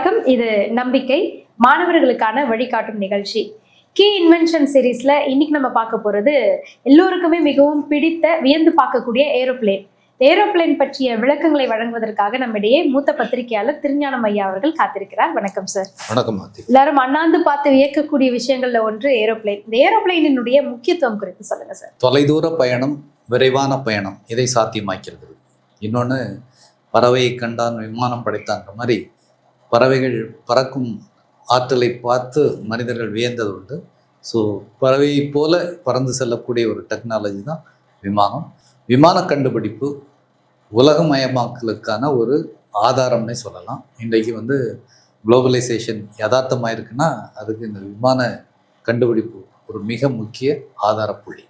வணக்கம். இது நம்பிக்கை மாணவர்களுக்கான வழிகாட்டும் நிகழ்ச்சி. கீ இன்வென்ஷன் சீரீஸ்ல இன்னைக்கு நம்ம பார்க்க போறது எல்லோருக்குமே மிகவும் பிடித்த வியந்து பார்க்கக்கூடிய ஏரோப்ளேன். ஏரோப்ளேன் பற்றிய விளக்கங்களை வழங்குவதற்காக நம்மிடையே மூத்த பத்திரிகையாளர் திருஞானம் ஐயா அவர்கள் காத்திருக்கிறார். வணக்கம் சார் வணக்கம் எல்லாரும் அண்ணாந்து பார்த்து வியக்கக்கூடிய விஷயங்கள்ல ஒன்று ஏரோப்ளேன். இந்த ஏரோப்ளேனினுடைய முக்கியத்துவம் குறித்து சொல்லுங்க சார் தொலைதூர பயணம் விரைவான பயணம் இதை சாத்தியமாக்கிறது. இன்னொன்று பறவையை கண்டான் விமானம் படைத்தான்ற மாதிரி பறவைகள் பறக்கும் ஆற்றலை பார்த்து மனிதர்கள் வியந்தது உண்டு. ஸோ பறவையைப் போல பறந்து செல்லக்கூடிய ஒரு டெக்னாலஜி தான் விமானம். விமான கண்டுபிடிப்பு உலகமயமாக்கலுக்கான ஒரு ஆதாரம்னே சொல்லலாம். இன்றைக்கு வந்து குளோபலைசேஷன் யதார்த்தமாக இருக்குன்னா அதுக்கு இந்த விமான கண்டுபிடிப்பு ஒரு மிக முக்கிய ஆதாரப்புள்ளி.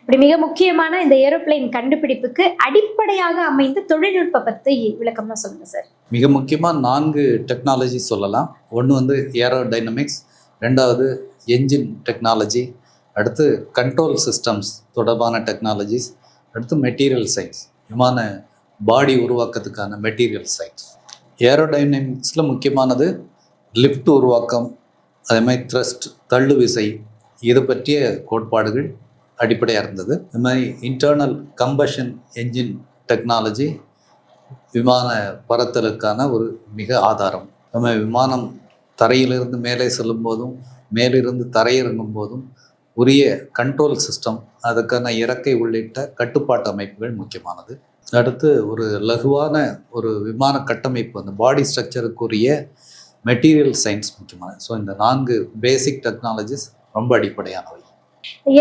இப்படி மிக முக்கியமான இந்த ஏரோப்ளைன் கண்டுபிடிப்புக்கு அடிப்படையாக அமைந்த தொழில்நுட்ப பற்றி விளக்கமாக சொல்லுங்கள் சார். மிக முக்கியமாக நான்கு டெக்னாலஜி சொல்லலாம். ஒன்று வந்து ஏரோ டைனமிக்ஸ் ரெண்டாவது என்ஜின் டெக்னாலஜி அடுத்து கண்ட்ரோல் சிஸ்டம்ஸ் தொடர்பான டெக்னாலஜிஸ் அடுத்து மெட்டீரியல் சயின்ஸ் விமான பாடி உருவாக்கத்துக்கான மெட்டீரியல் சயின்ஸ் ஏரோடைனமிக்ஸில் முக்கியமானது லிஃப்ட் உருவாக்கம் அதே மாதிரி த்ரஸ்ட் தள்ளு விசை இது பற்றிய கோட்பாடுகள் அடிப்படையாக இருந்தது. அது மாதிரி இன்டர்னல் கம்பஷன் என்ஜின் டெக்னாலஜி விமான பறத்தலுக்கான ஒரு மிக ஆதாரம். நம்ம விமானம் தரையிலிருந்து மேலே செல்லும் போதும் மேலிருந்து தரையிறங்கும் போதும் உரிய கண்ட்ரோல் சிஸ்டம் அதுக்கான இறக்கை உள்ளிட்ட கட்டுப்பாட்டு அமைப்புகள் முக்கியமானது. அடுத்து ஒரு லகுவான ஒரு விமான கட்டமைப்பு அந்த பாடி ஸ்ட்ரக்சருக்குரிய மெட்டீரியல் சயின்ஸ் முக்கியமானது. ஸோ இந்த நான்கு பேசிக் டெக்னாலஜிஸ் ரொம்ப அடிப்படையானவை.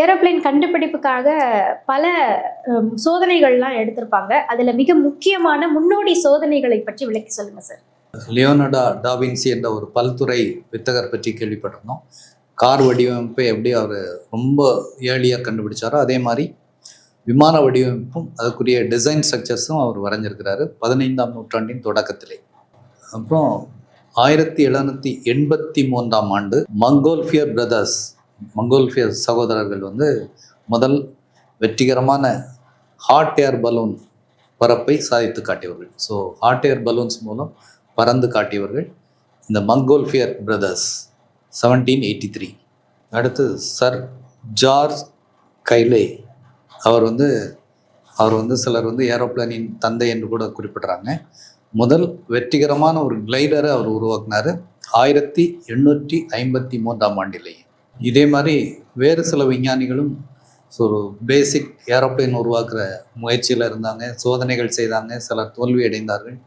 ஏரோப்ளேன் கண்டுபிடிப்புக்காக பல சோதனைகள்லாம் எடுத்திருப்பாங்க. அதில் மிக முக்கியமான முன்னோடி சோதனைகளை பற்றி விளக்கி சொல்லுங்க சார். லியோனடா டாவின்சி என்ற ஒரு பல்துறை வித்தகர் பற்றி கேள்விப்பட்டிருந்தோம். கார் வடிவமைப்பை எப்படி அவர் ரொம்ப ஏர்லியாக கண்டுபிடிச்சாரோ அதே மாதிரி விமான வடிவமைப்பும் அதுக்குரிய டிசைன் ஸ்ட்ரக்சர்ஸும் அவர் வரைஞ்சிருக்கிறாரு பதினைந்தாம் நூற்றாண்டின் தொடக்கத்திலே. அப்புறம் ஆயிரத்தி எழுநூற்றி எண்பத்தி மூன்றாம் ஆண்டு மங்கோல்ஃபியர் பிரதர்ஸ் மங்கோல்ஃபியர் சகோதரர்கள் வந்து முதல் வெற்றிகரமான ஹாட் ஏர் பலூன் பரப்பை சாதித்து காட்டியவர்கள். ஸோ ஹாட் ஏர் பலூன்ஸ் மூலம் பறந்து காட்டியவர்கள் இந்த Montgolfier brothers seventeen eighty three அடுத்து சர் ஜார்ஜ் கைலே. அவர் வந்து அவர் வந்து சிலர் வந்து ஏரோப்ளேனின் தந்தை என்று கூட குறிப்பிடுறாங்க. முதல் வெற்றிகரமான ஒரு கிளைடரை அவர் உருவாக்குனார் ஆயிரத்தி எண்ணூற்றி ஐம்பத்தி மூன்றாம் ஆண்டிலேயே. இதே மாதிரி வேறு சில விஞ்ஞானிகளும் ஒரு பேசிக் ஏரோப்ளேன் உருவாக்குற முயற்சியில் இருந்தாங்க சோதனைகள் செய்தாங்க சிலர் தோல்வி அடைந்தார்கள்.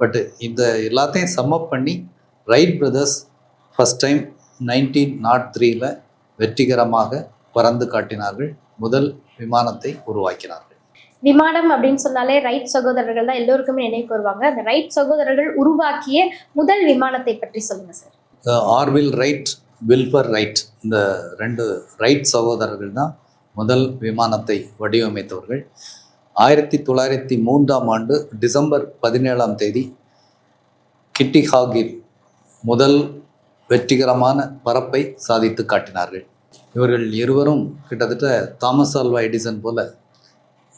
பட் இந்த எல்லாத்தையும் சம்மப் பண்ணி Wright brothers first time nineteen naught த்ரீல வெற்றிகரமாக பறந்து காட்டினார்கள். முதல் விமானத்தை உருவாக்கினார்கள். விமானம் அப்படின்னு சொன்னாலே ரைட் சகோதரர்கள் தான் எல்லோருக்குமே நினைவுக்கு வருவாங்க அந்த ரைட் சகோதரர்கள் உருவாக்கிய முதல் விமானத்தை பற்றி சொல்லுங்க sir Orville Wright Wilbur Wright இந்த ரெண்டு ரைட் சகோதரர்கள் தான் முதல் விமானத்தை வடிவமைத்தவர்கள். ஆயிரத்தி தொள்ளாயிரத்தி மூன்றாம் ஆண்டு டிசம்பர் பதினேழாம் தேதி கிட்டிஹாகில் முதல் வெற்றிகரமான பறப்பை சாதித்து காட்டினார்கள். இவர்கள் இருவரும் கிட்டத்தட்ட தாமஸ் ஆல்வா எடிசன் போல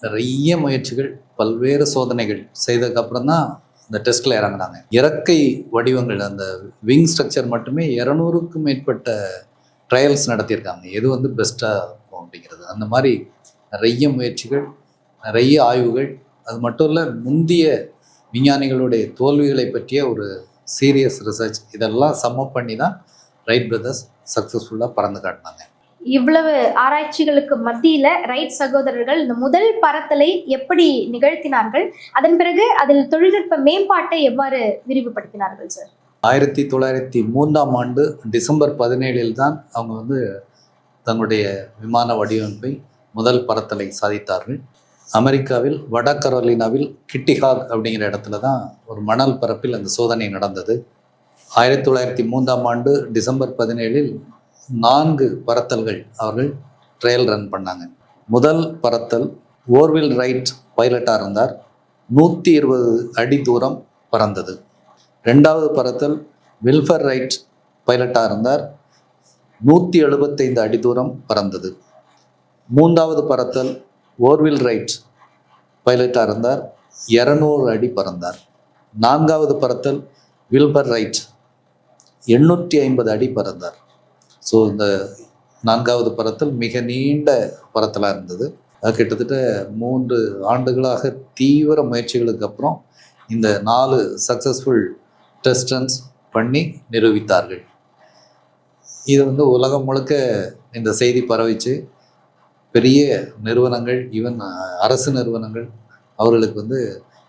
நிறைய முயற்சிகள் பல்வேறு சோதனைகள் செய்ததுக்கப்புறம் தான் இந்த டெஸ்ட்டில் இறங்குனாங்க. இறக்கை வடிவங்கள் அந்த விங் ஸ்ட்ரக்சர் மட்டுமே இரநூறுக்கும் மேற்பட்ட ட்ரையல்ஸ் நடத்தியிருக்காங்க. எது வந்து பெஸ்ட்டாக இருக்கும் அப்படிங்கிறது. அந்த மாதிரி நிறைய முயற்சிகள் நிறைய ஆய்வுகள் அது மட்டும் இல்லை முந்திய விஞ்ஞானிகளுடைய தோல்விகளை பற்றிய ஒரு சீரியஸ் ரிசர்ச் இதெல்லாம் சம்மப் பண்ணி தான் ரைட் பிரதர்ஸ் சக்ஸஸ்ஃபுல்லாக பறந்து காட்டினாங்க. இவ்வளவு ஆராய்ச்சிகளுக்கு மத்தியில ரைட் சகோதரர்கள் இந்த முதல் பறத்தலை எப்படி நிகழ்த்தினார்கள்? அதன் பிறகு அதில் தொழில்நுட்ப மேம்பாட்டை எவ்வாறு விரிவுபடுத்தினார்கள் சார் ஆயிரத்தி தொள்ளாயிரத்தி மூன்றாம் ஆண்டு டிசம்பர் பதினேழில் தான் அவங்க வந்து தங்களுடைய விமான வடிவமைப்பை முதல் பறத்தலை சாதித்தார்கள். அமெரிக்காவில் வட கரோலினாவில் கிட்டிஹாக் அப்படிங்கிற இடத்துல தான் ஒரு மணல் பரப்பில் அந்த சோதனை நடந்தது. ஆயிரத்தி தொள்ளாயிரத்தி மூன்றாம் ஆண்டு டிசம்பர் பதினேழில் நான்கு பறத்தல்கள் அவர்கள் ட்ரையல் ரன் பண்ணாங்க. முதல் பறத்தல் ஓர்வில் ரைட் பைலட்டாக இருந்தார். நூற்றி இருபது அடி தூரம் பறந்தது. ரெண்டாவது பறத்தல் வில்ஃபர் ரைட் பைலட்டாக இருந்தார். நூற்றி எழுபத்தைந்து அடி தூரம் பறந்தது. மூன்றாவது பறத்தல் ஓர்வில் ரைட் பைலட்டாக இருந்தார். இரநூறு அடி பறந்தார். நான்காவது பறத்தல் வில்பர் ரைட் எண்ணூற்றி ஐம்பது அடி பறந்தார். ஸோ இந்த நான்காவது பறத்தல் மிக நீண்ட பறத்தலாக இருந்தது. அது கிட்டத்தட்ட மூன்று ஆண்டுகளாக தீவிர முயற்சிகளுக்கு அப்புறம் இந்த நாலு சக்ஸஸ்ஃபுல் டெஸ்டன்ஸ் பண்ணி நிரூபித்தார்கள். இது வந்து உலகம் முழுக்க இந்த செய்தி பரவிச்சு பெரிய நிறுவனங்கள் ஈவன் அரசு நிறுவனங்கள் அவர்களுக்கு வந்து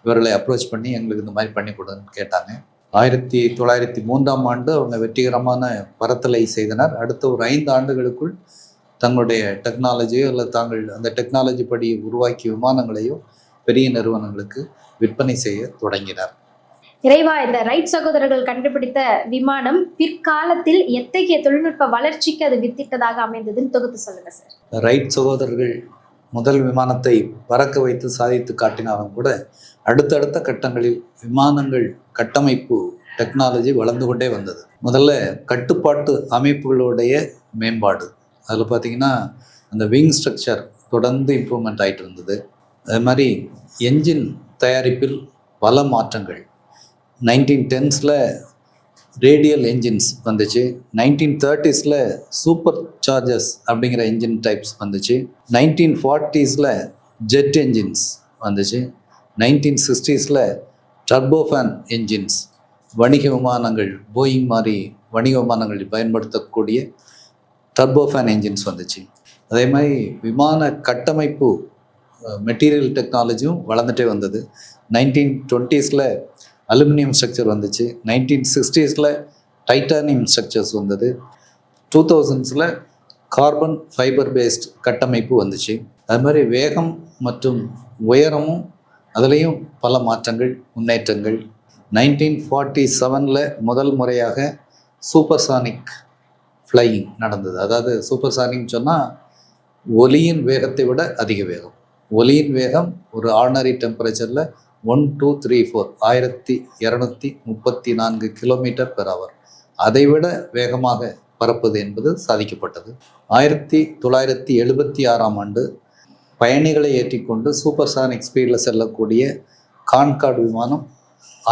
இவர்களை அப்ரோச் பண்ணி எங்களுக்கு இந்த மாதிரி பண்ணி கொடுன்னு கேட்டாங்க. ஆயிரத்தி தொள்ளாயிரத்தி மூன்றாம் ஆண்டு அவங்க வெற்றிகரமான பறத்தலை செய்தனர். அடுத்த ஒரு ஐந்து ஆண்டுகளுக்குள் தங்களுடைய டெக்னாலஜியோ இல்லை தாங்கள் அந்த டெக்னாலஜி படி உருவாக்கிய விமானங்களையோ பெரிய நிறுவனங்களுக்கு விற்பனை செய்ய தொடங்கினர். இறைவா இந்த ரைட் சகோதரர்கள் கண்டுபிடித்த விமானம் பிற்காலத்தில் எத்தகைய தொழில்நுட்ப வளர்ச்சிக்கு அது வித்திட்டதாக அமைந்ததுன்னு தொகுத்து சொல்லுங்க சார். ரைட் சகோதரர்கள் முதல் விமானத்தை பறக்க வைத்து சாதித்து காட்டினாலும் கூட அடுத்தடுத்த கட்டங்களில் விமானங்கள் கட்டமைப்பு டெக்னாலஜி வளர்ந்து கொண்டே வந்தது. முதல்ல கட்டுப்பாட்டு அமைப்புகளுடைய மேம்பாடு. அதில் பார்த்தீங்கன்னா அந்த விங் ஸ்ட்ரக்சர் தொடர்ந்து இம்ப்ரூவ்மெண்ட் ஆகிட்டு இருந்தது. அது மாதிரி என்ஜின் தயாரிப்பில் பல மாற்றங்கள். நைன்டீன் டென்ஸில் ரேடியல் என்ஜின்ஸ் வந்துச்சு. நைன்டீன் தேர்ட்டிஸில் சூப்பர் சார்ஜஸ் அப்படிங்கிற என்ஜின் டைப்ஸ் வந்துச்சு. நைன்டீன் ஃபார்ட்டிஸில் ஜெட் என்ஜின்ஸ் வந்துச்சு. நைன்டீன் சிக்ஸ்டீஸில் டர்போஃபேன் என்ஜின்ஸ். வணிக விமானங்கள் போயிங் மாதிரி வணிக விமானங்களில் பயன்படுத்தக்கூடிய டர்போஃபேன் என்ஜின்ஸ் வந்துச்சு. அதே மாதிரி விமான கட்டமைப்பு மெட்டீரியல் டெக்னாலஜியும் வளர்ந்துட்டே வந்தது. நைன்டீன் டுவெண்ட்டீஸில் அலுமினியம் ஸ்ட்ரக்சர் வந்துச்சு. நைன்டீன் சிக்ஸ்டீஸில் டைட்டானியம் ஸ்ட்ரக்சர்ஸ் வந்தது. டூ தௌசண்ட்ஸில் கார்பன் ஃபைபர் பேஸ்ட் கட்டமைப்பு வந்துச்சு. அது மாதிரி வேகம் மற்றும் உயரமும் அதுலேயும் பல மாற்றங்கள் முன்னேற்றங்கள். நைன்டீன் ஃபார்ட்டி செவனில் முதல் முறையாக சூப்பர்சானிக் ஃப்ளையிங் நடந்தது. அதாவது சூப்பர்சானிக் சொன்னால் ஒலியின் வேகத்தை விட அதிக வேகம். ஒலியின் வேகம் ஒரு ஆர்டினரி டெம்பரேச்சரில் ஒன் டூ த்ரீ ஃபோர் ஆயிரத்தி இரநூத்தி முப்பத்தி நான்கு கிலோமீட்டர் பெர் ஹவர் அதைவிட வேகமாக பறப்பது என்பது சாதிக்கப்பட்டது. ஆயிரத்தி தொள்ளாயிரத்தி எழுபத்தி ஆறாம் ஆண்டு பயணிகளை ஏற்றிக்கொண்டு சூப்பர்சானிக் ஸ்பீடில் செல்லக்கூடிய கான்கார்டு விமானம்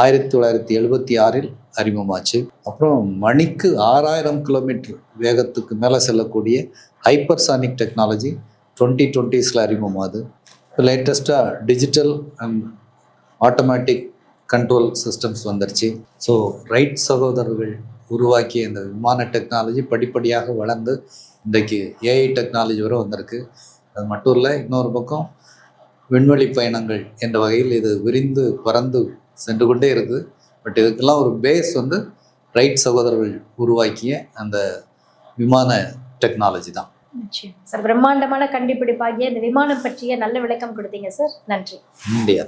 ஆயிரத்தி தொள்ளாயிரத்தி எழுபத்தி ஆறில் அறிமுகமாச்சு. அப்புறம் மணிக்கு ஆறாயிரம் கிலோமீட்டர் வேகத்துக்கு மேலே செல்லக்கூடிய ஹைப்பர்சானிக் டெக்னாலஜி டுவெண்ட்டி டுவெண்ட்டீஸில் அறிமுகமாகுது. இப்போ லேட்டஸ்ட்டாக digital and automatic control systems வந்துருச்சு. ஸோ ரைட் சகோதரர்கள் உருவாக்கிய இந்த விமான டெக்னாலஜி படிப்படியாக வளர்ந்து இன்றைக்கு ஏஐ டெக்னாலஜி வரை வந்திருக்கு. அது மட்டும் இல்லை இன்னொரு பக்கம் விண்வெளி பயணங்கள் என்ற வகையில் இது விரிந்து பறந்து சென்று கொண்டே இருக்குது. பட் இதுக்கெல்லாம் ஒரு பேஸ் வந்து ரைட் சகோதரர்கள் உருவாக்கிய அந்த விமான டெக்னாலஜி தான். சார் பிரம்மாண்டமான கண்டுபிடிப்பாகிய இந்த விமானம் பற்றிய நல்ல விளக்கம் கொடுத்தீங்க சார் நன்றி. இந்தியா